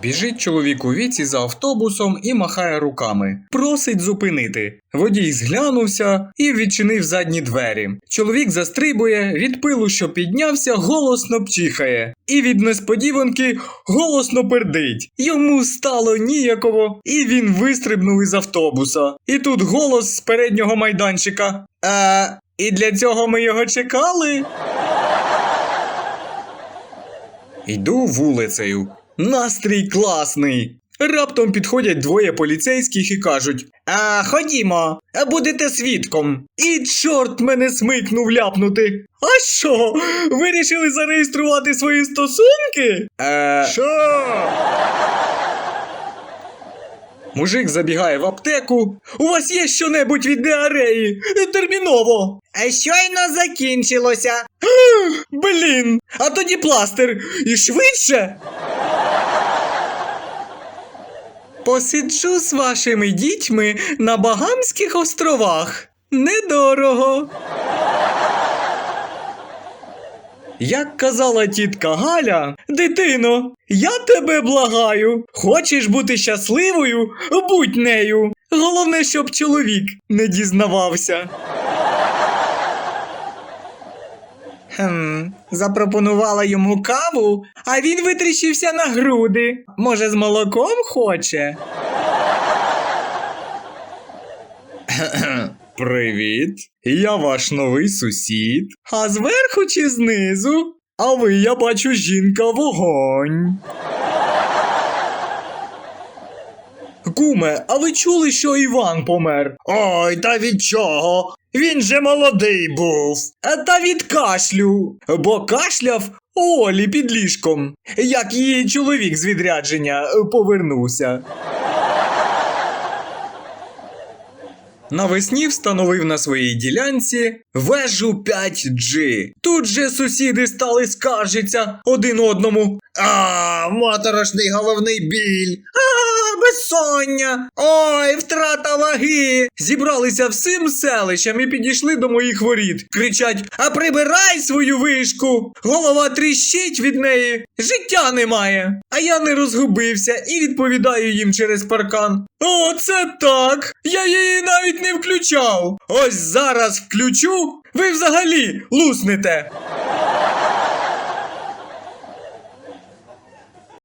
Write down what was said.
Біжить чоловік у віці за автобусом і махає руками. Просить зупинити. Водій зглянувся і відчинив задні двері. Чоловік застрибує, від пилу, що піднявся, голосно пчихає. І від несподіванки голосно пердить. Йому стало ніяково, і він вистрибнув із автобуса. І тут голос з переднього майданчика. Е, і для цього ми його чекали. Йду вулицею. Настрій класний. Раптом підходять двоє поліцейських і кажуть: А ходімо, будете свідком. І чорт мене смикнув ляпнути. А що? Вирішили зареєструвати свої стосунки? Е... Що? Мужик забігає в аптеку. У вас є щонебудь від діареї? Терміново. А щойно закінчилося. Блін, а тоді пластир і швидше. Посиджу з вашими дітьми на Багамських островах. Недорого. Як казала тітка Галя, дитино, я тебе благаю. Хочеш бути щасливою? Будь нею. Головне, щоб чоловік не дізнавався. Хм, запропонувала йому каву, а він витріщився на груди. Може, з молоком хоче? Привіт, я ваш новий сусід. А зверху чи знизу? А ви, я бачу, жінка вогонь. Куме, а ви чули, що Іван помер? Ой, та від чого? Він же молодий був. Та від кашлю. Бо кашляв Олі під ліжком, як її чоловік з відрядження е, повернувся. Навесні встановив на своїй ділянці вежу 5G. Тут же сусіди стали скаржитися один одному. А, моторошний головний біль. А, безсоння. Ой, втрата ваги. Зібралися всім селищем і підійшли до моїх воріт. Кричать: А прибирай свою вишку! Голова тріщить від неї, життя немає. А я не розгубився і відповідаю їм через паркан. О, це так! Я її навіть не включав. Ось зараз включу. Ви взагалі луснете.